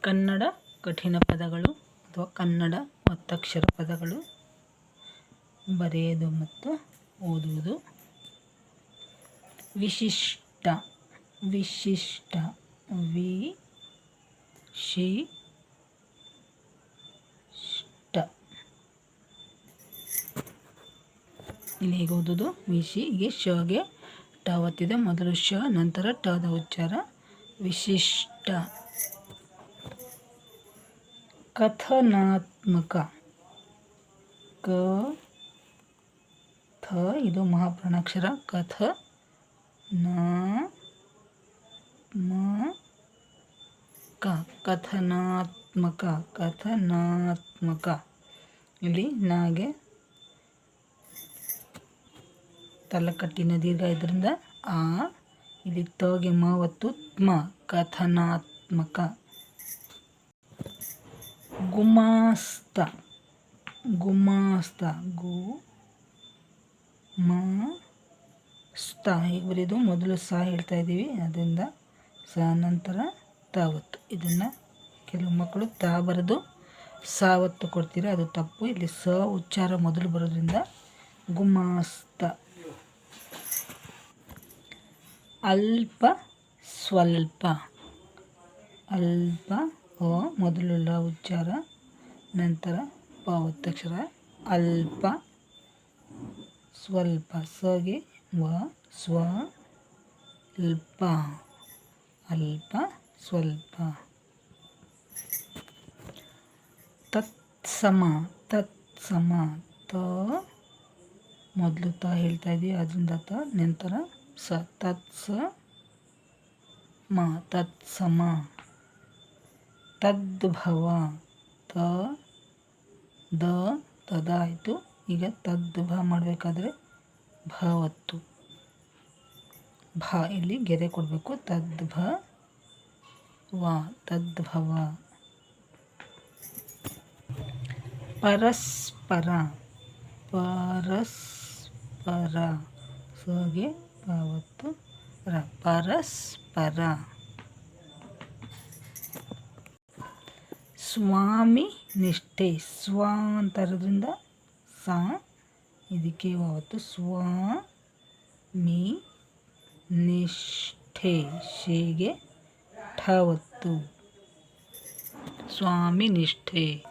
ಕನ್ನಡ ಕಠಿಣ ಪದಗಳು ಅಥವಾ ಕನ್ನಡ ಒತ್ತಕ್ಷರ ಪದಗಳು. ಬರೆಯೋದು ಮತ್ತು ಓದುವುದು. ವಿಶಿಷ್ಟ ವಿಶಿಷ್ಟ, ವಿ, ಶಿ ಇಲ್ಲಿ ಹೇಗೆ ಓದೋದು ವಿಶಿ ಹೀಗೆ ಶಗೆ ಟ, ಒತ್ತಿದೆ ಮೊದಲು ಶ, ನಂತರ ಟದ ಉಚ್ಚಾರ. ವಿಶಿಷ್ಟ. ಕಥನಾತ್ಮಕ. ಕ ಥ ಇದು ಮಹಾಪ್ರಾಣಾಕ್ಷರ. ಕಥ ನ ಮ ಕ ಕಥನಾತ್ಮಕ. ಕಥನಾತ್ಮಕ. ಇಲ್ಲಿ ನಾಗೆ ತಲಕಟ್ಟಿನ ದೀರ್ಘ ಇದರಿಂದ ಆ, ಇಲ್ಲಿ ತಗೆ ಮ ತ್ಮ. ಕಥನಾತ್ಮಕ. ಗುಮಾಸ್ತ. ಗುಮಾಸ್ತ. ಗು, ಮಾ, ಸ್ತ. ಹೀಗೆ ಬರೆಯೋದು ಮೊದಲು ಸ ಹೇಳ್ತಾ ಇದ್ದೀವಿ. ಅದರಿಂದ ಸ ನಂತರ ತಾವತ್ತು. ಇದನ್ನು ಕೆಲವು ಮಕ್ಕಳು ತಾ ಬರೆದು ಸಾವತ್ತು ಕೊಡ್ತೀರಾ? ಅದು ತಪ್ಪು. ಇಲ್ಲಿ ಸ ಉಚ್ಚಾರ ಮೊದಲು ಬರೋದ್ರಿಂದ ಗುಮಾಸ್ತ. ಅಲ್ಪ, ಸ್ವಲ್ಪ. ಅಲ್ಪ ಅ ಮೊದಲು ಲ ಉಚ್ಚಾರ, ನಂತರ ಪ ಒತ್ತಕ್ಷರ ಅಲ್ಪ ಸ್ವಲ್ಪ ಸಗೆ ವ ಸ್ವ ಅಲ್ಪ ಅಲ್ಪ ಸ್ವಲ್ಪ. ತತ್ಸಮ ತತ್ಸಮ ತ ಮೊದಲು ತ ಹೇಳ್ತಾ ಇದ್ದೀವಿ ಅದರಿಂದ ತ, ನಂತರ ಸ, ತತ್ಸ ಮ, ತತ್ಸಮ. ತದ್ಭವ. ತ, ದ, ತದ ಆಯಿತು. ಈಗ ತದ್ಭ ಮಾಡಬೇಕಾದ್ರೆ ಭವತ್ತು. ಭ ಇಲ್ಲಿ ಗೆರೆ ಕೊಡಬೇಕು. ತದ್ಭ ವ ತದ್ಭವ. ಪರಸ್ಪರ ಪರಸ್ಪರ. ಸಗೆ ಪಾವತ್ತು ರ, ಪರಸ್ಪರ. ಸ್ವಾಮಿ ನಿಷ್ಠೆ. ಸ್ವ ಅಂತರದಿಂದ ಸ, ಇದಕ್ಕೆ ಯಾವತ್ತು ಸ್ವಾಮಿ ನಿಷ್ಠೆ. ಶೇಗೆ ಠವತ್ತು. ಸ್ವಾಮಿ ನಿಷ್ಠೆ.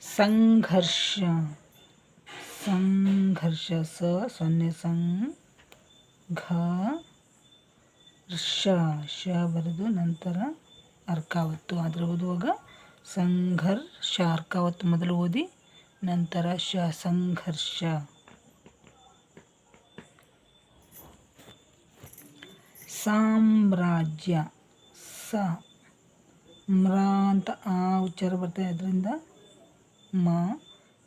ಸಂಘರ್ಷ. ಸಂಘರ್ಷ ಸ ಸೊನ್ನೆ ಸಂಘ ಘ ಶ ಬರೆದು ನಂತರ ಅರ್ಕಾವತ್ತು. ಆದರೆ ಓದುವಾಗ ಸಂಘರ್ಷ ಅರ್ಕಾವತ್ತು ಮೊದಲು ಓದಿ, ನಂತರ ಶ ಸಂಘರ್ಷ ಸಾಮ್ರಾಜ್ಯ ಸ. ಮ್ರ ಅಂತ ಆ ಉಚ್ಚಾರ ಬರ್ತಾ ಅದರಿಂದ ಮ,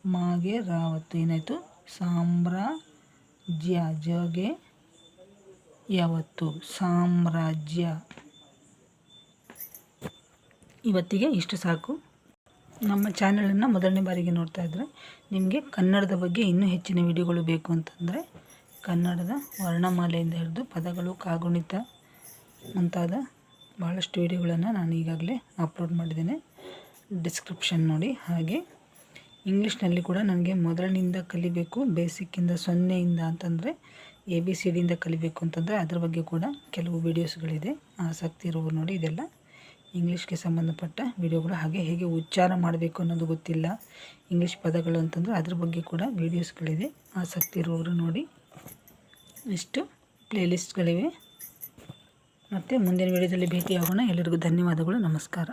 ಮಾಗೆ ರಾವತ್ತು. ಏನಾಯಿತು? ಸಾಮ್ರಾಜ್ಯ ಜಗೆ ಯಾವತ್ತು? ಸಾಮ್ರಾಜ್ಯ. ಇವತ್ತಿಗೆ ಇಷ್ಟು ಸಾಕು. ನಮ್ಮ ಚಾನಲನ್ನು ಮೊದಲನೇ ಬಾರಿಗೆ ನೋಡ್ತಾ ಇದ್ದರೆ ನಿಮಗೆ ಕನ್ನಡದ ಬಗ್ಗೆ ಇನ್ನೂ ಹೆಚ್ಚಿನ ವಿಡಿಯೋಗಳು ಬೇಕು ಅಂತಂದರೆ ಕನ್ನಡದ ವರ್ಣಮಾಲೆಯಿಂದ ಹಿಡಿದು ಪದಗಳು, ಕಾಗುಣಿತ ಮುಂತಾದ ಭಾಳಷ್ಟು ವಿಡಿಯೋಗಳನ್ನು ನಾನು ಈಗಾಗಲೇ ಅಪ್ಲೋಡ್ ಮಾಡಿದ್ದೇನೆ. ಡಿಸ್ಕ್ರಿಪ್ಷನ್ ನೋಡಿ. ಹಾಗೆ ಇಂಗ್ಲೀಷ್ನಲ್ಲಿ ಕೂಡ ನನಗೆ ಮೊದಲಿನಿಂದ ಕಲಿಬೇಕು, ಬೇಸಿಕ್ಕಿಂದ ಸೊನ್ನೆಯಿಂದ ಅಂತಂದರೆ ಎ ಬಿ ಸಿ ಡಿಯಿಂದ ಕಲಿಬೇಕು ಅಂತಂದರೆ ಅದ್ರ ಬಗ್ಗೆ ಕೂಡ ಕೆಲವು ವೀಡಿಯೋಸ್ಗಳಿದೆ ಆಸಕ್ತಿ ಇರುವವರು ನೋಡಿ ಇದೆಲ್ಲ. ಇಂಗ್ಲೀಷ್ಗೆ ಸಂಬಂಧಪಟ್ಟ ವಿಡಿಯೋಗಳು ಹಾಗೆ ಹೇಗೆ ಉಚ್ಚಾರ ಮಾಡಬೇಕು ಅನ್ನೋದು ಗೊತ್ತಿಲ್ಲ. ಇಂಗ್ಲೀಷ್ ಪದಗಳು ಅಂತಂದರೆ ಅದ್ರ ಬಗ್ಗೆ ಕೂಡ ವೀಡಿಯೋಸ್ಗಳಿದೆ ಆಸಕ್ತಿ ಇರುವವರು ನೋಡಿ. ಇಷ್ಟು ಪ್ಲೇಲಿಸ್ಟ್ಗಳಿವೆ ಮತ್ತು ಮುಂದಿನ ವಿಡಿಯೋದಲ್ಲಿ ಭೇಟಿಯಾಗೋಣ. ಎಲ್ಲರಿಗೂ ಧನ್ಯವಾದಗಳು. ನಮಸ್ಕಾರ.